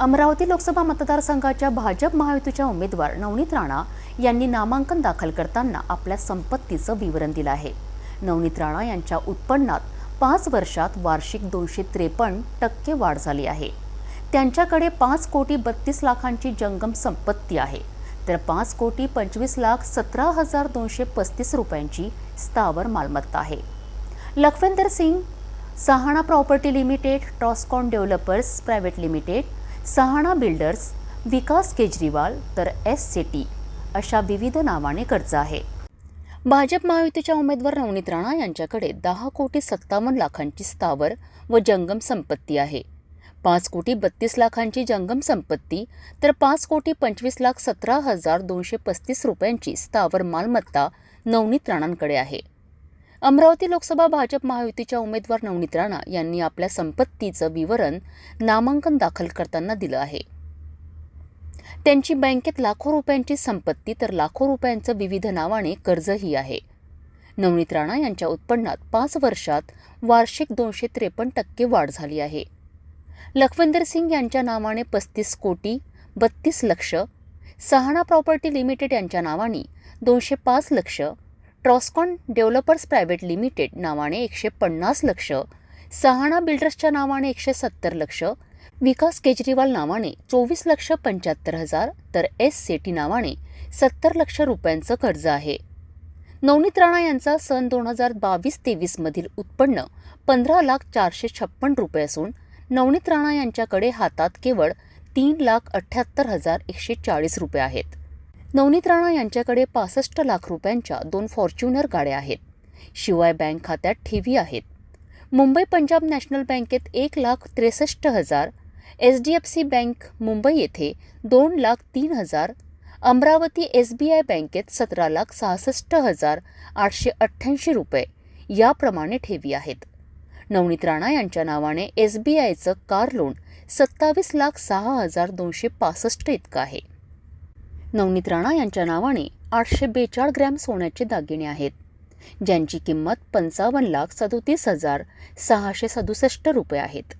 अमरावती लोकसभा मतदारसंघाच्या भाजप महायुतीच्या उमेदवार नवनीत राणा यांनी नामांकन दाखल करताना आपल्या संपत्तीचं विवरण दिलं आहे. नवनीत राणा यांच्या उत्पन्नात पाच वर्षात वार्षिक दोनशे त्रेपन्न टक्के वाढ झाली आहे. त्यांच्याकडे पाच कोटी बत्तीस लाखांची जंगम संपत्ती आहे. तर पाच कोटी पंचवीस लाख सतरा हजार दोनशे पस्तीस रुपयांची स्थावर मालमत्ता आहे. Lakhwinder Singh Sahana property limited टॉस्कॉन developers private limited Sahana builders Vikas Kejriwal तर एस सिटी अशा विविध नावाने कर्ज आहे. भाजप महायुतीच्या उमेदवार नवनीत राणा यांच्याकडे दहा कोटी सत्तावन्न लाखांची स्थावर व जंगम संपत्ती आहे. पाच कोटी बत्तीस लाखांची जंगम संपत्ती तर पाच कोटी पंचवीस लाख सतरा हजार दोनशे पस्तीस रुपयांची स्थावर मालमत्ता नवनीत राणांकडे आहे. अमरावती लोकसभा भाजप महायुतीच्या उमेदवार नवनीत राणा यांनी आपल्या संपत्तीचं विवरण नामांकन दाखल करताना दिलं आहे. त्यांची बँकेत लाखो रुपयांची संपत्ती तर लाखो रुपयांचं विविध नावाने कर्जही आहे. नवनीत राणा यांच्या उत्पन्नात पाच वर्षात वार्षिक दोनशे त्रेपन्न टक्के वाढ झाली आहे. लखविंदर सिंग यांच्या नावाने पस्तीस कोटी बत्तीस लक्ष सहाणा प्रॉपर्टी लिमिटेड यांच्या नावाने दोनशे पाच लक्ष ट्रॉस्कॉन डेव्हलपर्स प्रायव्हेट लिमिटेड नावाने एकशे पन्नास लक्ष सहाणा बिल्डर्सच्या नावाने एकशे सत्तर लक्ष विकास केजरीवाल नावाने चोवीस लक्ष पंच्याहत्तर हजार तर एस सेटी नावाने सत्तर लक्ष रुपयांचं कर्ज आहे. नवनीत राणा यांचा सन दोन हजार बावीस तेवीसमधील उत्पन्न पंधरा लाख चारशे छप्पन रुपये असून नवनीत राणा यांच्याकडे हातात केवळ तीन लाख अठ्ठ्याहत्तर हजार एकशे चाळीस रुपये आहेत. नवनीत राणा यांच्याकडे पासष्ट लाख रुपयांच्या दोन फॉर्च्युनर गाड्या आहेत. शिवाय बँक खात्यात ठेवी आहेत. मुंबई पंजाब नॅशनल बँकेत एक लाख त्रेसष्ट हजार H D F C bank Mumbai येथे दोन लाख तीन हजार अमरावती एस बी आय बँकेत सतरा लाख सहासष्ट हजार आठशे अठ्ठ्याऐंशी रुपये याप्रमाणे ठेवी आहेत. नवनीत राणा यांच्या नावाने एस बी आयचं कार लोन सत्तावीस लाख सहा हजार दोनशे पासष्ट इतकं आहे. नवनीत राणा यांच्या नावाने आठशे बेचाळ ग्रॅम सोन्याचे दागिने आहेत. ज्यांची किंमत पंचावन्न लाख सदोतीस हजार सहाशे सदुसष्ट रुपये आहेत.